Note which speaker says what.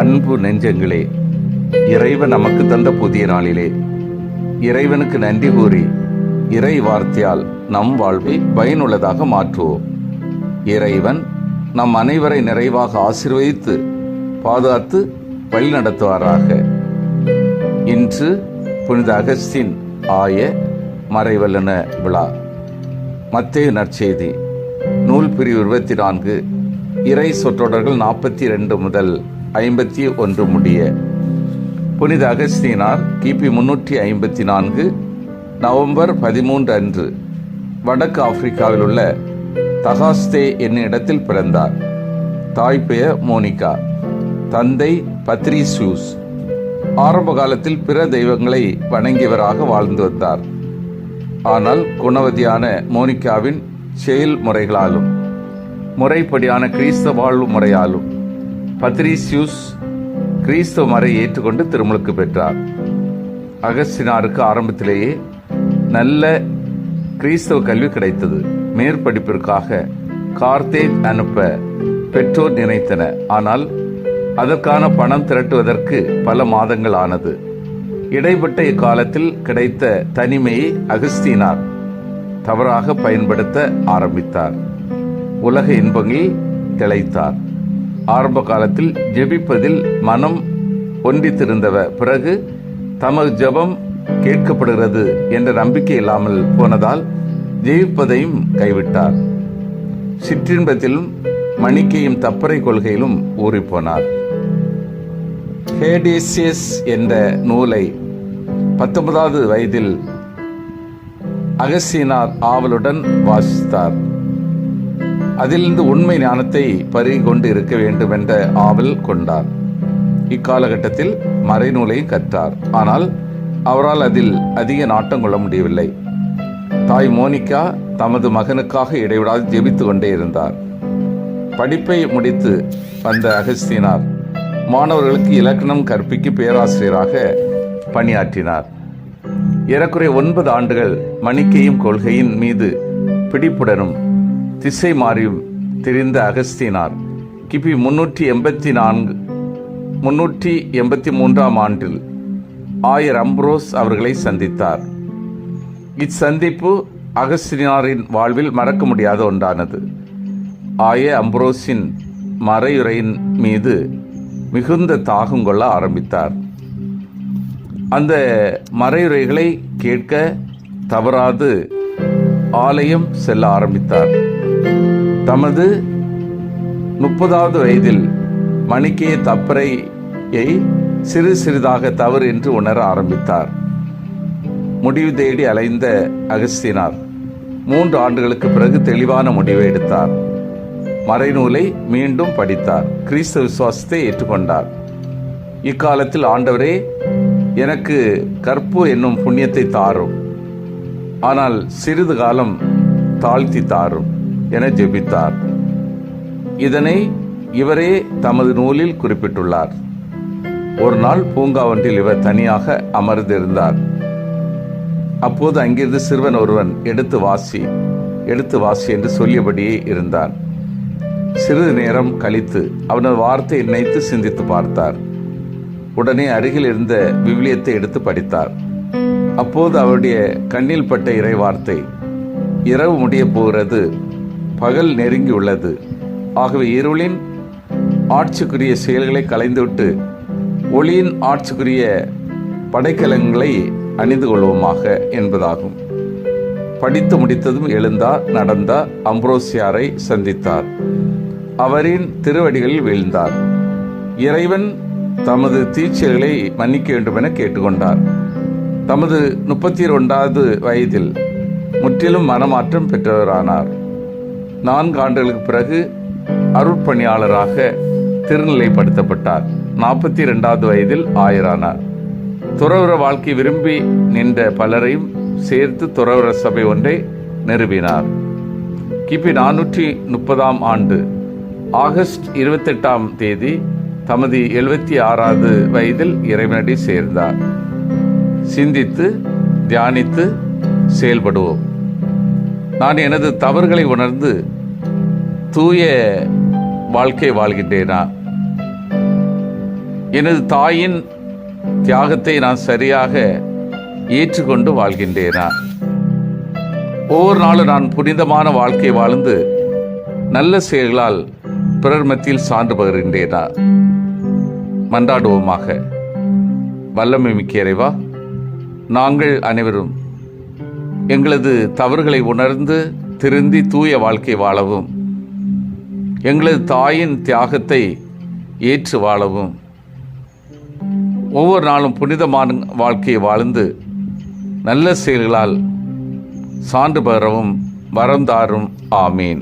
Speaker 1: அன்பு நெஞ்சங்களே இறைவன் நமக்கு தந்த புதிய நாளிலே இறைவனுக்கு நன்றி கூறி இறை வார்த்தையால் நம் வாழ்வை பயனுள்ளதாக மாற்றுவோம். இறைவன் நம் அனைவரை நிறைவாக ஆசிர்வதித்து பாதுகாத்து வழிநடத்துவாராக இன்று புனித அகஸ்தின் ஆய மறைவல்லன விழா. மத்திய நற்செய்தி நூல் பிரிவு இருபத்தி நான்கு இறை சொற்றொடர்கள் நாற்பத்தி ரெண்டு முதல் ஐம்பத்தி ஒன்று முடிய. புனித அகஸ்தீனார் கிபி முன்னூற்றி ஐம்பத்தி நான்கு நவம்பர் பதிமூன்று அன்று வடக்கு ஆப்பிரிக்காவில் உள்ள தகாஸ்தே என்னும் இடத்தில் பிறந்தார். தாய் பெயர் மோனிகா தந்தை பத்ரிசூஸ். ஆரம்ப காலத்தில் பிற தெய்வங்களை வணங்கியவராக வாழ்ந்து வந்தார். ஆனால் குணவதியான மோனிகாவின் செயல்முறைகளாலும் முறைப்படியான கிறிஸ்தவ வாழ்வு முறையாலும் பத்ரிசியூஸ் கிறிஸ்தவ மறை ஏற்றுக்கொண்டு திருமுழுக்கு பெற்றார். அகஸ்டினாருக்கு ஆரம்பத்திலேயே நல்ல கிறிஸ்தவ கல்வி கிடைத்தது. மேற்படிப்பிற்காக கார்த்தேஜ் அனுப்ப பெற்றோர் நினைத்தன. ஆனால் அதற்கான பணம் திரட்டுவதற்கு பல மாதங்கள் ஆனது. இடைப்பட்ட இக்காலத்தில் கிடைத்த தனிமையை அகஸ்தீனார் தவறாக பயன்படுத்த ஆரம்பித்தார். உலக இன்பங்களில் திளைத்தார். ஆரம்ப காலத்தில் ஜெபிப்பதில் மனம் ஒன்றித்திருந்தவர் பிறகு தமது ஜெபம் கேட்கப்படுகிறது என்ற நம்பிக்கை இல்லாமல் போனதால் ஜெயிப்பதையும் கைவிட்டார். சிற்றின்பத்திலும் மணிக்கையும் தப்பறை கொள்கையிலும் ஊறிப்போனார். ஹேடேசியஸ் என்ற நூலை பத்தொன்பதாவது வயதில் அகசினார் ஆவலுடன் வாசித்தார். அதிலிருந்து உண்மை ஞானத்தை பருகி கொண்டு இருக்க வேண்டும் என்ற ஆவல் கொண்டார். இக்காலகட்டத்தில் மறைநூலையும் கற்றார். ஆனால் அவரால் அதில் அதிக நாட்டம் கொள்ள முடியவில்லை. தாய் மோனிகா தமது மகனுக்காக இடைவிடாது ஜெபித்து கொண்டே இருந்தார். படிப்பை முடித்து வந்த அகஸ்தீனார் மாணவர்களுக்கு இலக்கணம் கற்பிக்கு பேராசிரியராக பணியாற்றினார். ஏறக்குறைய ஒன்பது ஆண்டுகள் மணிக்கையும் கொள்கையின் மீது பிடிப்புடனும் திசை மாறியும் தெரிந்த அகஸ்தீனார். கிபி முன்னூற்றி எண்பத்தி நான்கு முன்னூற்றி எண்பத்தி மூன்றாம் ஆண்டில் ஆயர் அம்ப்ரோஸ் அவர்களை சந்தித்தார். இச்சந்திப்பு அகஸ்தினாரின் வாழ்வில் மறக்க முடியாத ஒன்றானது. ஆய அம்ப்ரோஸின் மறையுரையின் மீது மிகுந்த தாகம் கொள்ள ஆரம்பித்தார். அந்த மறையுரைகளை கேட்க தவறாது ஆலயம் செல்ல ஆரம்பித்தார். தமது முப்பதாவது வயதில் மணிக்கே தப்பறையை சிறு சிறிதாக தவறு என்று உணர ஆரம்பித்தார். முடிவு தேடி அலைந்த அகஸ்தினார் மூன்று ஆண்டுகளுக்கு பிறகு தெளிவான முடிவை எடுத்தார். மறைநூலை மீண்டும் படித்தார். கிறிஸ்தவ விசுவாசத்தை ஏற்றுக்கொண்டார். இக்காலத்தில் ஆண்டவரே எனக்கு கற்பு என்னும் புண்ணியத்தை தாரும். ஆனால் சிறிது காலம் தாழ்த்தி தாரும். என ஜெபித்தார். இதனை இவரே தமது நூலில் குறிப்பிட்டுள்ளார். ஒரு நாள் பூங்கா ஒன்றில் இவர் தனியாக அமர்ந்திருந்தார். அப்போது அங்கிருந்து சிறுவன் ஒருவன் எடுத்து வாசி எடுத்து வாசி என்று சொல்லியபடியே இருந்தான். சிறிது நேரம் கழித்து அவனது வார்த்தையை நினைத்து சிந்தித்து பார்த்தார். உடனே அருகில் இருந்த விவிலியத்தை எடுத்து படித்தார். அப்போது அவருடைய கண்ணில் பட்ட இறை வார்த்தை இரவு முடிய போகிறது பகல் நெருங்கி உள்ளது. ஆகவே இருளின் ஆட்சிக்குரிய செயல்களை கலைந்துவிட்டு ஒளியின் ஆட்சிக்குரிய படைக்கலங்களை அணிந்து கொள்வோமாக என்பதாகும். படித்து முடித்ததும் எழுந்தார் நடந்தார் அம்ப்ரோசியாரை சந்தித்தார். அவரின் திருவடிகளில் வீழ்ந்தார். இறைவன் தமது தீச்சல்களை மன்னிக்க வேண்டும் என கேட்டுக்கொண்டார். தமது முப்பத்தி இரண்டாவது வயதில் முற்றிலும் மனமாற்றம் பெற்றவரானார். நான்கு ஆண்டுகளுக்கு பிறகு அருட்பணியாளராக திருநிலைப்படுத்தப்பட்டார். நாற்பத்தி இரண்டாவது வயதில் ஆயரானார். துறவர வாழ்க்கை விரும்பி நின்ற பலரையும் சேர்த்து துறவர சபை ஒன்றை நிறுவினார். கிபி நானூற்றி முப்பதாம் ஆண்டு ஆகஸ்ட் இருபத்தெட்டாம் தேதி தமது எழுபத்தி ஆறாவது வயதில் இறைவனடி சேர்ந்தார். சிந்தித்து தியானித்து செயல்படுவோம். நான் எனது தவறுகளை உணர்ந்து தூய வாழ்க்கை வாழ்கின்றேனா? எனது தாயின் தியாகத்தை நான் சரியாக ஏற்றுக்கொண்டு வாழ்கின்றேனா? ஒவ்வொரு நாளும் நான் புனிதமான வாழ்க்கை வாழ்ந்து நல்ல செயல்களால் பிறர் மத்தியில் சான்று பகிர்கின்றேனா? மன்றாடுவோமாக. வல்லமை மிக்க இறைவா நாங்கள் அனைவரும் எங்களது தவறுகளை உணர்ந்து திருந்தி தூய வாழ்க்கை வாழவும். எங்களது தாயின் தியாகத்தை ஏற்று வாழவும். ஒவ்வொரு நாளும் புனிதமான வாழ்க்கையை வாழ்ந்து நல்ல செயல்களால் சான்று பெறவும் வரம் தாரும். ஆமீன்.